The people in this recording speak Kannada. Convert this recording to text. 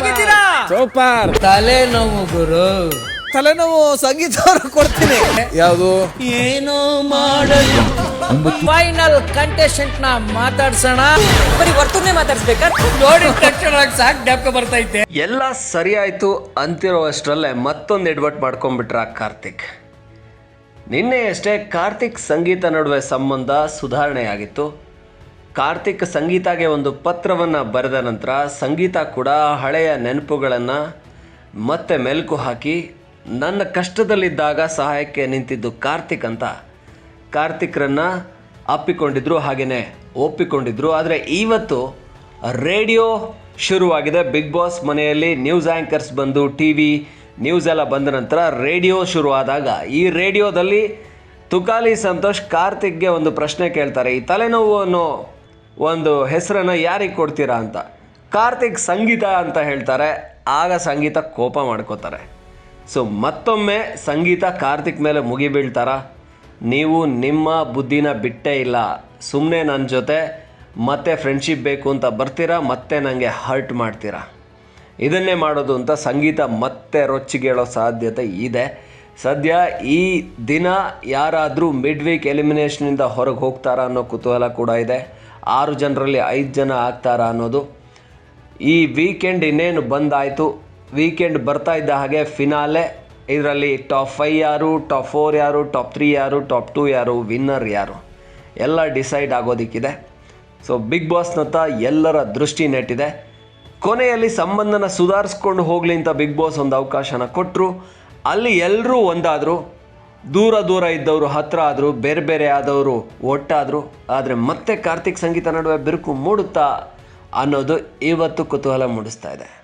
ಹೇಗಿದ್ದೀರಾ? ಸೂಪರ್. ತಲೆನೋವು ಗುರು. ತಲೆನೋವು ಸಂಗೀತ ಅವ್ರು ಕೊಡ್ತೀನಿ. ಯಾವುದು? ಏನು ಮಾಡಲು. ಫೈನಲ್ ಕಂಟೆಸ್ಟೆಂಟ್ನ ಮಾತಾಡ್ಸೋಣ. ಬರೀ ವರ್ತನೆ ಮಾತಾಡ್ಸ್ಬೇಕಾ? ನೋಡಿ ತಕ್ಷಣ ಸಾಕ್ ಜ್ಞಾಪಕ ಬರ್ತೈತೆ. ಎಲ್ಲ ಸರಿ ಆಯಿತು ಅಂತಿರೋವಷ್ಟರಲ್ಲೇ ಮತ್ತೊಂದು ಎಡ್ವರ್ಟ್ ಮಾಡ್ಕೊಂಡ್ಬಿಟ್ರ ಕಾರ್ತಿಕ್. ನಿನ್ನೆಯಷ್ಟೇ ಕಾರ್ತಿಕ್ ಸಂಗೀತ ನಡುವೆ ಸಂಬಂಧ ಸುಧಾರಣೆಯಾಗಿತ್ತು ಕಾರ್ತಿಕ್ ಸಂಗೀತಾಗೆ ಒಂದು ಪತ್ರವನ್ನು ಬರೆದ ನಂತರ ಸಂಗೀತ ಕೂಡ ಹಳೆಯ ನೆನಪುಗಳನ್ನು ಮತ್ತೆ ಮೆಲುಕು ಹಾಕಿ, ನನ್ನ ಕಷ್ಟದಲ್ಲಿದ್ದಾಗ ಸಹಾಯಕ್ಕೆ ನಿಂತಿದ್ದು ಕಾರ್ತಿಕ್ ಅಂತ. ಕಾರ್ತಿಕ್ರನ್ನು ಅಪ್ಪಿಕೊಂಡಿದ್ರು ಹಾಗೆಯೇ ಒಪ್ಪಿಕೊಂಡಿದ್ರು. ಆದರೆ ಇವತ್ತು ರೇಡಿಯೋ ಶುರುವಾಗಿದೆ. ಬಿಗ್ ಬಾಸ್ ಮನೆಯಲ್ಲಿ ನ್ಯೂಸ್ ಆ್ಯಂಕರ್ಸ್ ಬಂದು ಟಿ ವಿ ನ್ಯೂಸ್ ಎಲ್ಲ ಬಂದ ನಂತರ ರೇಡಿಯೋ ಶುರುವಾದಾಗ, ಈ ರೇಡಿಯೋದಲ್ಲಿ ತುಕಾಲಿ ಸಂತೋಷ್ ಕಾರ್ತಿಕ್ಗೆ ಒಂದು ಪ್ರಶ್ನೆ ಕೇಳ್ತಾರೆ. ಈ ತಲೆನೋವು ಅನ್ನೋ ಒಂದು ಹೆಸರನ್ನು ಯಾರಿಗೆ ಕೊಡ್ತೀರಾ ಅಂತ? ಕಾರ್ತಿಕ್ ಸಂಗೀತ ಅಂತ ಹೇಳ್ತಾರೆ. ಆಗ ಸಂಗೀತ ಕೋಪ ಮಾಡ್ಕೋತಾರೆ. ಸೊ ಮತ್ತೊಮ್ಮೆ ಸಂಗೀತ ಕಾರ್ತಿಕ್ ಮೇಲೆ ಮುಗಿಬೀಳ್ತಾರ? ನೀವು ನಿಮ್ಮ ಬುದ್ಧಿನ ಬಿಟ್ಟೇ ಇಲ್ಲ. ಸುಮ್ಮನೆ ನನ್ನ ಜೊತೆ ಮತ್ತೆ ಫ್ರೆಂಡ್ಶಿಪ್ ಬೇಕು ಅಂತ ಬರ್ತೀರಾ? ಮತ್ತೆ ನನಗೆ ಹರ್ಟ್ ಮಾಡ್ತೀರಾ? ಇದನ್ನೇ ಮಾಡೋದು ಅಂತ ಸಂಗೀತ ಮತ್ತೆ ರೊಚ್ಚಿಗೇಳೋ ಸಾಧ್ಯತೆ ಇದೆ. ಸದ್ಯ ಈ ದಿನ ಯಾರಾದರೂ ಮಿಡ್ ವೀಕ್ ಎಲಿಮಿನೇಷನಿಂದ ಹೊರಗೆ ಹೋಗ್ತಾರಾ ಅನ್ನೋ ಕುತೂಹಲ ಕೂಡ ಇದೆ. ಆರು ಜನರಲ್ಲಿ ಐದು ಜನ ಆಗ್ತಾರ ಅನ್ನೋದು. ಈ ವೀಕೆಂಡ್ ಇನ್ನೇನು ಬಂದಾಯಿತು? ವೀಕೆಂಡ್ ಬರ್ತಾ ಇದ್ದ ಹಾಗೆ ಫಿನಾಲೆ ಇದರಲ್ಲಿ ಟಾಪ್ ಫೈ ಯಾರು ಟಾಪ್ ಫೋರ್ ಯಾರು ಟಾಪ್ ತ್ರೀ ಯಾರು ಟಾಪ್ ಟೂ ಯಾರು ವಿನ್ನರ್ ಯಾರು? ಎಲ್ಲ ಡಿಸೈಡ್ ಆಗೋದಿಕ್ಕಿದೆ. ಸೊ ಬಿಗ್ ಬಾಸ್ನತ್ತ ಎಲ್ಲರ ದೃಷ್ಟಿ ನೆಟ್ಟಿದೆ. ಕೊನೆಯಲ್ಲಿ ಸಂಬಂಧನ ಸುಧಾರಿಸ್ಕೊಂಡು ಹೋಗಲಿ ಅಂತ ಬಿಗ್ ಬಾಸ್ ಒಂದು ಅವಕಾಶನ ಕೊಟ್ಟರು ಅಲ್ಲಿ ಎಲ್ಲರೂ ಒಂದಾದರು. ದೂರ ದೂರ ಇದ್ದವರು ಹತ್ರ ಆದರೂ, ಬೇರೆ ಬೇರೆ ಆದವರು ಒಟ್ಟಾದರು, ಆದರೆ ಮತ್ತೆ ಕಾರ್ತಿಕ್ ಸಂಗೀತ ನಡುವೆ ಬಿರುಕು ಮೂಡುತ್ತಾ ಅನ್ನೋದು ಇವತ್ತು ಕುತೂಹಲ ಮೂಡಿಸ್ತಾ ಇದೆ.